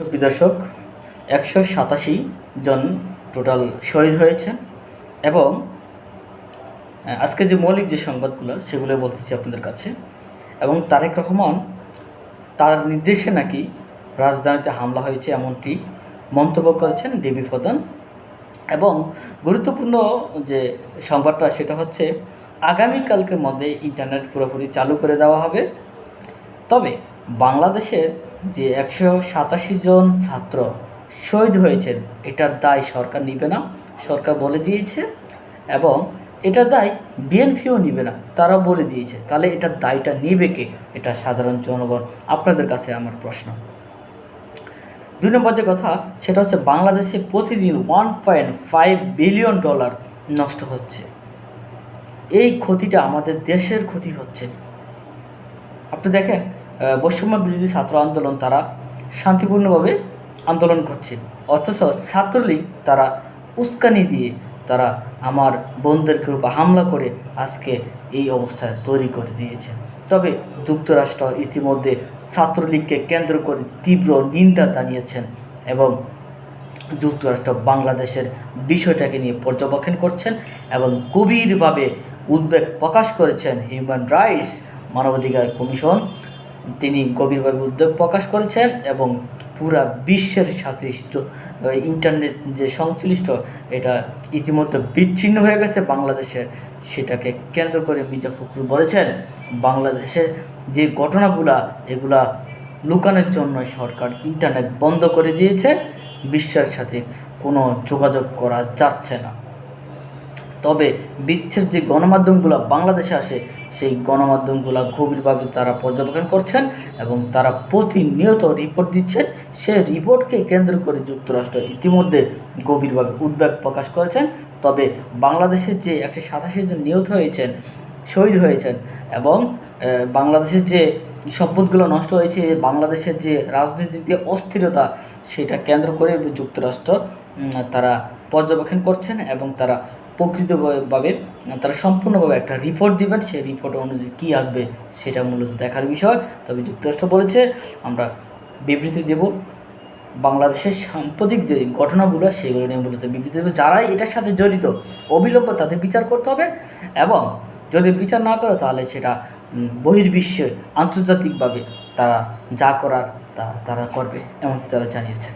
সুপ্রিয় দর্শক, একশো সাতাশি জন টোটাল শহীদ হয়েছেন এবং আজকে যে মৌলিক যে সংবাদগুলো, সেগুলো বলতেছি আপনাদের কাছে। এবং তারেক রহমান তার নির্দেশে নাকি রাজধানীতে হামলা হয়েছে এমনটি মন্তব্য করেছেন ডিবি প্রধান। এবং গুরুত্বপূর্ণ যে সংবাদটা, সেটা হচ্ছে আগামীকালকের মধ্যে ইন্টারনেট পুরোপুরি চালু করে দেওয়া হবে। তবে বাংলাদেশের যে একশো সাতাশি জন ছাত্র শহীদ হয়েছেন, এটার দায় সরকার নিবে না। সরকার বলে দিয়েছে এবং এটার দায় বিএনপিও নিবে না তারা বলে দিয়েছে। তাহলে এটার দায়টা নিবে কে? এটা সাধারণ জনগণ। আপনাদের কাছে আমার প্রশ্ন। দুই নম্বর যে কথা, সেটা হচ্ছে বাংলাদেশে প্রতিদিন one point five billion dollar নষ্ট হচ্ছে। এই ক্ষতিটা আমাদের দেশের ক্ষতি হচ্ছে। আপনি দেখেন বৈষম্য বিরোধী ছাত্র আন্দোলন তারা শান্তিপূর্ণভাবে আন্দোলন করছে। অথচ ছাত্রলীগ তারা উস্কানি দিয়ে তারা আমার বোনদেরকে উপর হামলা করে আজকে এই অবস্থায় তৈরি করে দিয়েছে। তবে যুক্তরাষ্ট্র ইতিমধ্যে ছাত্রলীগকে কেন্দ্র করে তীব্র নিন্দা জানিয়েছেন এবং যুক্তরাষ্ট্র বাংলাদেশের বিষয়টাকে নিয়ে পর্যবেক্ষণ করছেন এবং গভীরভাবে উদ্বেগ প্রকাশ করেছেন হিউম্যান রাইটস মানবাধিকার কমিশন। তিনি গভীরভাবে উদ্বেগ প্রকাশ করেছেন এবং পুরা বিশ্বের সাথে ইন্টারনেট যে সংশ্লিষ্ট এটা ইতিমধ্যে বিচ্ছিন্ন হয়ে গেছে বাংলাদেশে। সেটাকে কেন্দ্র করে মির্জা ফখরুল বলেছেন বাংলাদেশের যে ঘটনাগুলা, এগুলা লুকানোর জন্য সরকার ইন্টারনেট বন্ধ করে দিয়েছে, বিশ্বের সাথে কোনো যোগাযোগ করা যাচ্ছে না। তবে বিশ্বের যে গণমাধ্যমগুলো বাংলাদেশে আসে, সেই গণমাধ্যমগুলো গভীরভাবে তারা পর্যবেক্ষণ করছেন এবং তারা প্রতিনিয়ত রিপোর্ট দিচ্ছেন। সে রিপোর্টকে কেন্দ্র করে যুক্তরাষ্ট্র ইতিমধ্যে গভীরভাবে উদ্বেগ প্রকাশ করেছেন। তবে বাংলাদেশের যে একশো সাতাশি জন নিহত হয়েছেন, শহীদ হয়েছেন এবং বাংলাদেশের যে সম্পদগুলো নষ্ট হয়েছে, বাংলাদেশের যে রাজনীতিতে অস্থিরতা, সেটা কেন্দ্র করে যুক্তরাষ্ট্র তারা পর্যবেক্ষণ করছেন এবং তারা প্রকৃতভাবে তারা সম্পূর্ণভাবে একটা রিপোর্ট দিবেন। সেই রিপোর্ট অনুযায়ী কী আসবে সেটা মূলত দেখার বিষয়। তবে যুক্তরাষ্ট্র বলেছে, আমরা বিবৃতি দেব বাংলাদেশের সাম্প্রতিক যে ঘটনাগুলো, সেগুলো নিয়ে মূলত বিবৃতি দেবে। যারাই এটার সাথে জড়িত, অবিলম্বে তাদের বিচার করতে হবে এবং যদি বিচার না করে, তাহলে সেটা বহির্বিশ্বে আন্তর্জাতিকভাবে তারা যা করার তা তারা করবে এমনকি তারা জানিয়েছেন।